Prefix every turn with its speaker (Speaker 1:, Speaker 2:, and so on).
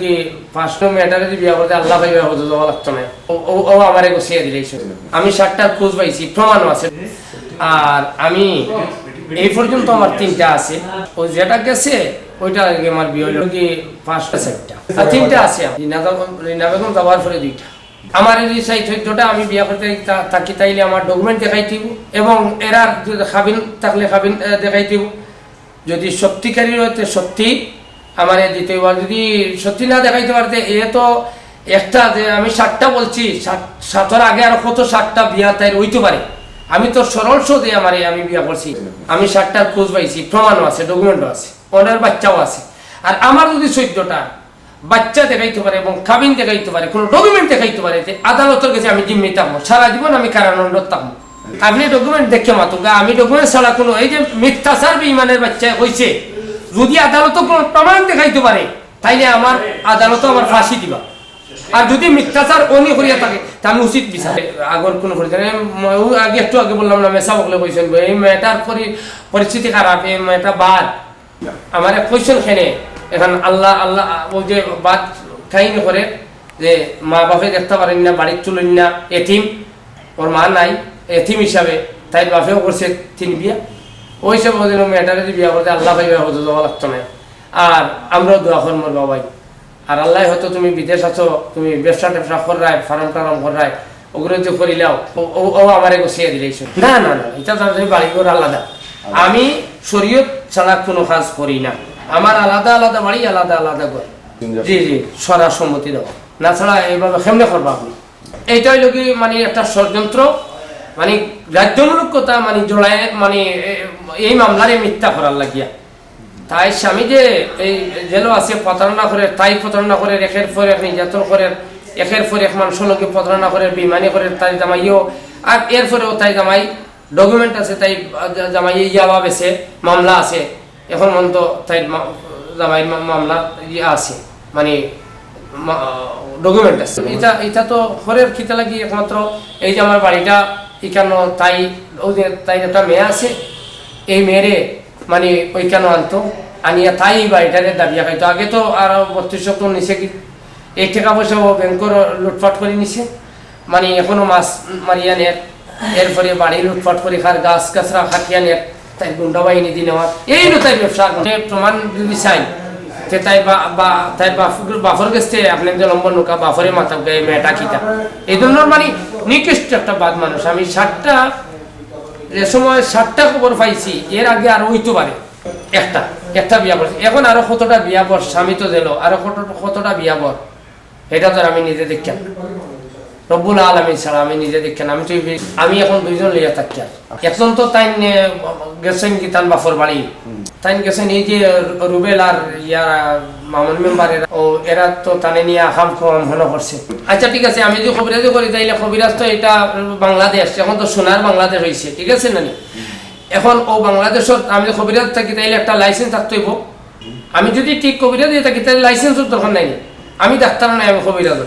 Speaker 1: কি পাঁচশো যদি বিয়া করতে আল্লাহ ভাই বিয়া যাওয়া লাগতো না? ও- গুছিয়ে দিলে আমি খোঁজ পাইছি আছে। আর আমি এই পর্যন্ত আমার তিনটা আছে। ও যেটা গেছে, ওইটা আমার বিয়ে কি পাঁচটা, চারটা। আর তিনটা আছে রিনা বেগম যাওয়ার পরে দুইটা। আমার আমি বিয়া করতে তাকি তাইলে আমার ডকুমেন্ট দেখাই দিব এবং এরা খাবিন থাকলে খাবিন দেখাই দিব। যদি সত্যিকারী হতে সত্যি আমার দিতে যদি সত্যি না দেখাইতে পারতে, এ তো একটা যে আমি ষাটটা বলছি সাতর আগে আর কত ষাটটা বিয়া তাই হইতে পারে? আমি তো সরল সোদে আমার আমি বিয়া করছি। আমি ষাটটার খোঁজ পাইছি, প্রমাণও আছে ডকুমেন্টও আছে ওনার বাচ্চাও আছে। আর আমার যদি চোদ্দটা বাচ্চা দেখাইতে পারে এবং কাবিন দেখাইতে পারে, কোনো ডকুমেন্ট দেখাইতে পারে, যে আদালতের কাছে আমি জিম্মি থাকব, সারা জীবন আমি কারানন্দ থাকব। আপনি ডকুমেন্ট দেখে মাতুকা, আমি ডকুমেন্ট ছাড়া কোনো, এই যে মিথ্যাচার ইমানের বাচ্চা হয়েছে যদি আদালত প্রমাণ দেখাইতে পারে, তাইলে আমার আদালত আমার ফাঁসি দিবা। আর যদি মিথ্যাচার অনি করিয়া থাকে, তা আমি উচিত বিচার। আগর কোনো করি আগে একটু আগে বললাম না মেসা বকলে কইছেন এই মেয়েটার পরি- পরিস্থিতি খারাপ, এই মেয়েটা বাদ। আমার কোয়েশ্চন খেনে এখন আল্লাহ আল্লাহ, ও যে বাদ কাহিনী করে, যে মা বাপে দেখতে পারেন না, বাড়ির চুলেন না এথিম ওর মা নাই এথিম হিসাবে তাই বাপেও করছে তিন বিয়া। ওই সব ওদের মেয়েটা যদি বিয়া করতে আল্লাহ ভাই হতে যাওয়া লাগতো না। আর আমরাও দোয়া করি মোর বাবাই। আর আল্লাহ হয়তো তুমি বিদেশ আছো তুমি ব্যবসা ট্যাবসা করাই ফার্ম টার্ম করাই ওগুলো যে করিলাও ও- আমারে গুছিয়ে দিলেই না না না এটা তো আমি বাড়ি ঘর আলাদা। আমি শরীয়ত ছাড়া কোনো কাজ করি না। আমার আলাদা আলাদা বাড়ি আলাদা আলাদা ঘর। জি জি সরা সম্মতি দাও না ছাড়া এইভাবে কেমনে করবা আপনি? এইটা হইল কি মানে একটা ষড়যন্ত্র। মানে রাজ্যমূলক কথা মানে জোড়ায় মানে এই মামলারে মিথ্যা করার লাগিয়া। তাই স্বামী যে, এই জেল আছে, প্রতারণা করে, তাই প্রতারণা করে, একের পর এক নির্যাতন করে, একের পর এক মানুষের লোকে প্রতারণা করে বিমানি করে, তাই জামাইও, আর এরপরেও তাই জামাই, ডকুমেন্ট আছে, তাই জামাই ইয়াবা বেছে, মামলা আছে। এখন মন্ত তাই জামাই মামলা ইয়ে আছে মানে ডকুমেন্ট আছে। এটা এটা তো হরের খিতে লাগি একমাত্র, এই যে আমার বাড়িটা এখানে তাই যে তাই একটা মেয়ে আছে। এই মেয়েরে মানে ওই কেন আনতো। আনিয়া তাই বাড়িটারে দাবিয়া খাইতো আগে তো আর বত্রিশশো তো নিছে কি? এই টাকা পয়সা ব্যাংকর লুটপাট করে নিছে। মানে এখনও মাছ মারিয়া নেয়। এরপরে বাড়ি লুটপাট করে খার গাছ গাছরা খাটিয়া নেয়। তাই গুন্ডা বাহিনী দিয়ে নেওয়া এই তাই ব্যবসা। প্রমাণ যদি চাই তে তাই বা তাই বাফ- বাফর গেছে, আপনি যে লম্বর নৌকা বাফরে মাথা গায়ে মেয়েটা কিতা এই ধরনের মানে নিকৃষ্ট একটা বাদ মানুষ আমি ষাটটা যে সময় ষাটটা খবর পাইছি, এর আগে আরও হইতে পারে একটা একটা বিয়া করছে এখন আরও কতটা বিয়া বর স্বামী তো দিল আরও কত- কতটা বিয়া বর এটা তো আমি নিজে দেখি না। রব্বুল আলমী আমি নিজে দেখি না। আমি তো আমি এখন দুইজন লইয়া থাকি। একজন তো তাই গেছেন কি তান বাফর বাড়ি তাই গেছেন এই যে রুবেল আর ইয়া মামুন মেম্বারের ও, এরা তো তানে নিয়ে আহাম কম হলো করছে আচ্ছা ঠিক আছে, আমি যদি কবিরাজ করি, তাইলে কবিরাজ তো এটা বাংলাদেশ, এখন তো সোনার বাংলাদেশ হয়েছে ঠিক আছে না নি? এখন ও বাংলাদেশত আমি যদি কবিরাজ থাকি, তাইলে একটা লাইসেন্স থাকতে আমি যদি ঠিক কবিরাজ থাকি তাহলে লাইসেন্সের দরকার নাই আমি ডাক্তার নাই আমি কবিরাজ।